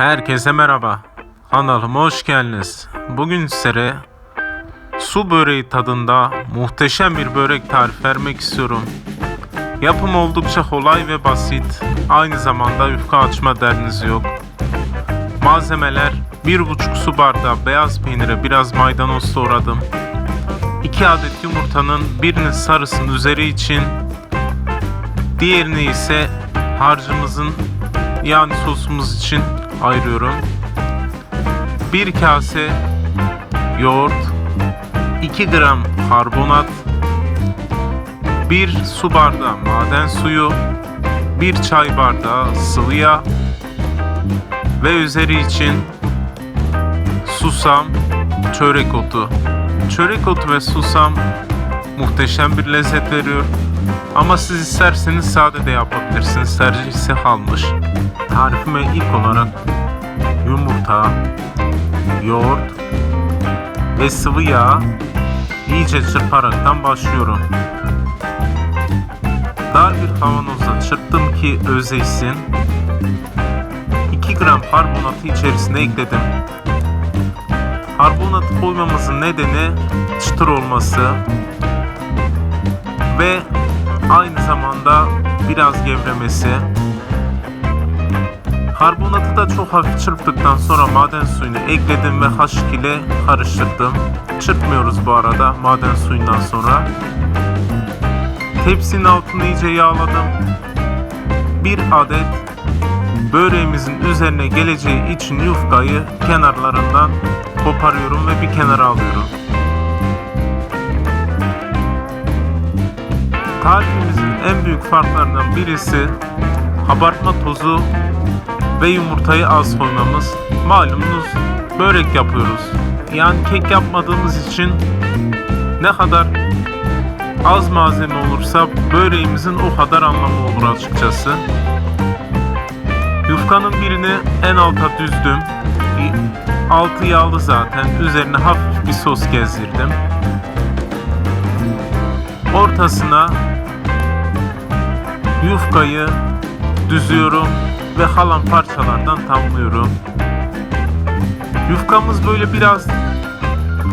Herkese merhaba. Kanalıma hoş geldiniz. Bugün sizlere su böreği tadında muhteşem bir börek tarif vermek istiyorum. Yapım oldukça kolay ve basit. Aynı zamanda yufka açma derdiniz yok. Malzemeler 1,5 su bardağı beyaz peynire biraz maydanoz doğradım. 2 adet yumurtanın birinin sarısının üzeri için diğerini ise harcımızın yani sosumuz için ayırıyorum. 1 kase yoğurt, 2 gram karbonat, 1 su bardağı maden suyu, 1 çay bardağı sıvı yağ ve üzeri için susam, çörek otu. Çörek otu ve susam muhteşem bir lezzet veriyor. Ama siz isterseniz sade de yapabilirsiniz. Tercih ise kalmış. Tarifime ilk olarak yumurta, yoğurt ve sıvı yağ iyice çırparaktan başlıyorum. Dar bir kavanozda çırptım ki özleşsin. 2 gram karbonatı içerisine ekledim. Karbonatı koymamızın nedeni çıtır olması ve aynı zamanda biraz gevremesi. Karbonatı da çok hafif çırptıktan sonra maden suyunu ekledim ve kaşık ile karıştırdım. Çırpmıyoruz bu arada maden suyundan sonra. Tepsinin altını iyice yağladım. Bir adet böreğimizin üzerine geleceği için yufkayı kenarlarından koparıyorum ve bir kenara alıyorum. Tarifimizin en büyük farklarından birisi kabartma tozu ve yumurtayı az koymamız. Malumunuz börek yapıyoruz. Yani kek yapmadığımız için ne kadar az malzeme olursa böreğimizin o kadar anlamı olur açıkçası. Yufkanın birini en alta düzdüm. Altı yağlı zaten. Üzerine hafif bir sos gezdirdim. Ortasına yufkayı düzüyorum ve kalan parçalardan tamlıyorum. Yufkamız böyle biraz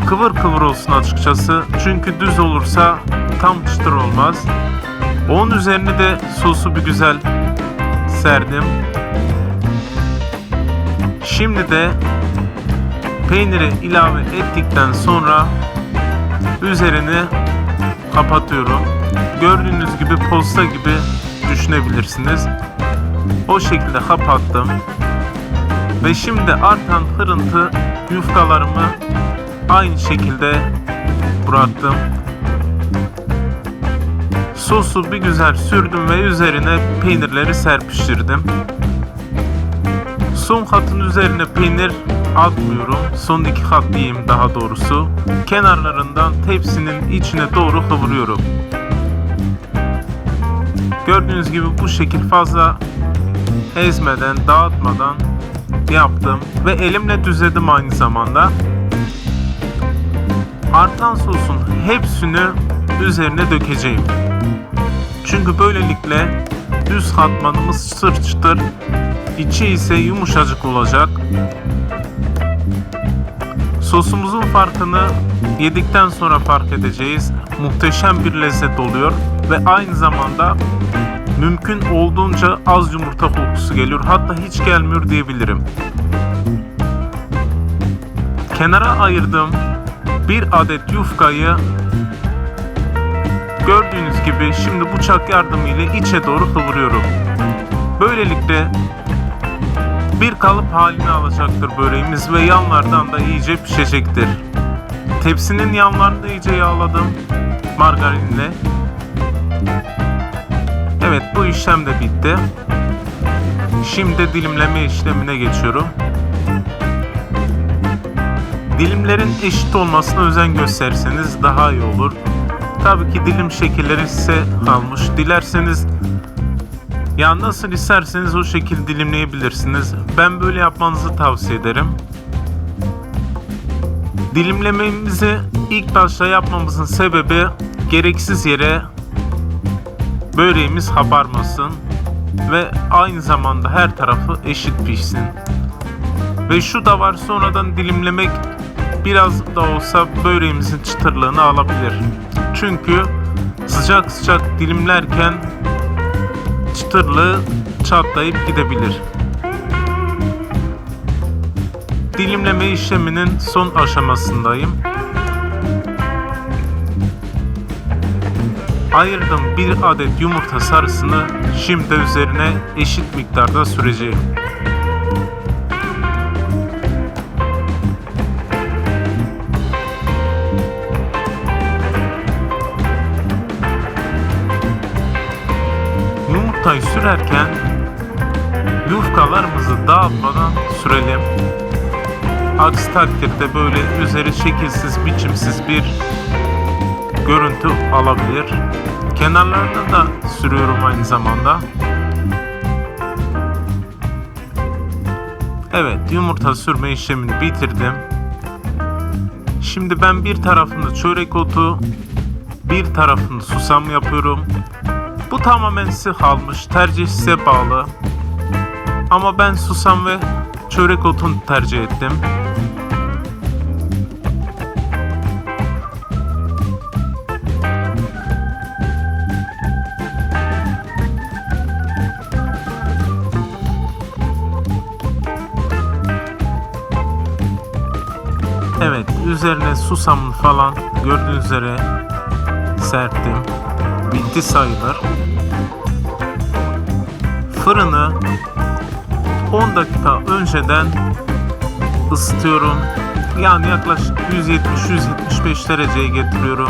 kıvır kıvır olsun açıkçası. Çünkü düz olursa tam çıtır olmaz. Onun üzerine de sosu bir güzel serdim. Şimdi de peyniri ilave ettikten sonra üzerini kapatıyorum. Gördüğünüz gibi posta gibi düşünebilirsiniz. O şekilde kapattım. Ve şimdi artan kırıntı yufkalarımı aynı şekilde bıraktım. Sosu bir güzel sürdüm ve üzerine peynirleri serpiştirdim. Son katın üzerine peynir atmıyorum. Son iki kat diyeyim daha doğrusu. Kenarlarından tepsinin içine doğru kıvırıyorum. Gördüğünüz gibi bu şekil fazla ezmeden, dağıtmadan yaptım ve elimle düzledim aynı zamanda. Artan sosun hepsini üzerine dökeceğim. Çünkü böylelikle düz katmanımız çıtır, içi ise yumuşacık olacak. Sosumuzun farkını yedikten sonra fark edeceğiz. Muhteşem bir lezzet oluyor ve aynı zamanda mümkün olduğunca az yumurta kokusu geliyor. Hatta hiç gelmiyor diyebilirim. Kenara ayırdığım bir adet yufkayı gördüğünüz gibi şimdi bıçak yardımıyla içe doğru kıvırıyorum. Böylelikle bir kalıp halini alacaktır böreğimiz ve yanlardan da iyice pişecektir. Tepsinin yanlarını iyice yağladım margarinle. Evet bu işlem de bitti. Şimdi dilimleme işlemine geçiyorum. Dilimlerin eşit olmasına özen gösterirseniz daha iyi olur. Tabii ki dilim şekilleri size kalmış. Dilerseniz ya nasıl isterseniz o şekilde dilimleyebilirsiniz. Ben böyle yapmanızı tavsiye ederim. Dilimlememizi ilk başta yapmamızın sebebi gereksiz yere böreğimiz kabarmasın ve aynı zamanda her tarafı eşit pişsin. Ve şu da var sonradan dilimlemek biraz da olsa böreğimizin çıtırlığını alabilir. Çünkü sıcak sıcak dilimlerken çıtırlığı çatlayıp gidebilir. Dilimleme işleminin son aşamasındayım. Ayırdım bir adet yumurta sarısını şimdi üzerine eşit miktarda süreceğim. Yumurtayı sürerken yufkalarımızı dağıtmadan sürelim. Aksi takdirde böyle üzeri şekilsiz, biçimsiz bir görüntü alabilir. Kenarlarına da sürüyorum aynı zamanda. Evet, yumurta sürme işlemini bitirdim. Şimdi ben bir tarafını çörek otu, bir tarafını susam yapıyorum. Bu tamamen size kalmış, tercih size bağlı. Ama ben susam ve çörek otunu tercih ettim. Evet, üzerine susamını falan gördüğünüz üzere serptim. Bitti sayılır. Fırını 10 dakika önceden ısıtıyorum. Yani yaklaşık 170-175 dereceye getiriyorum.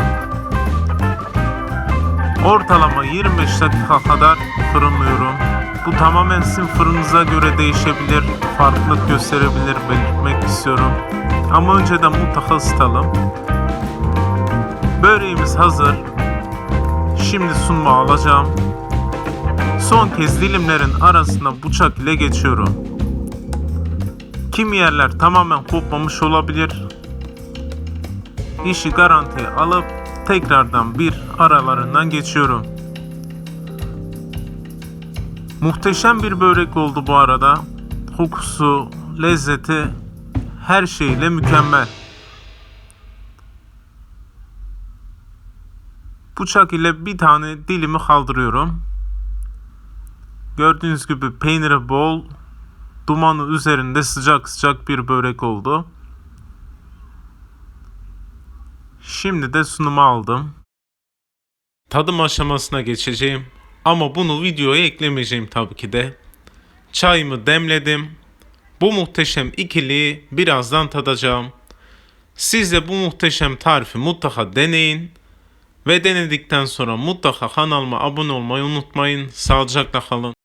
Ortalama 25 dakika kadar fırınlıyorum. Bu tamamen sizin fırınıza göre değişebilir, farklılık gösterebilir belirtmek istiyorum. Ama önceden mutlaka ısıtalım. Böreğimiz hazır. Şimdi sunma alacağım. Son kez dilimlerin arasına bıçak ile geçiyorum. Kimi yerler tamamen kopmamış olabilir. İşi garantiye alıp tekrardan bir aralarından geçiyorum. Muhteşem bir börek oldu bu arada. Kokusu, lezzeti her şeyle mükemmel. Bıçak ile bir tane dilimi kaldırıyorum. Gördüğünüz gibi peyniri bol, dumanı üzerinde sıcak sıcak bir börek oldu. Şimdi de sunuma aldım. Tadım aşamasına geçeceğim ama bunu videoya eklemeyeceğim tabii ki de. Çayımı demledim. Bu muhteşem ikiliyi birazdan tadacağım. Siz de bu muhteşem tarifi mutlaka deneyin. Ve denedikten sonra mutlaka kanalıma abone olmayı unutmayın. Sağlıcakla kalın.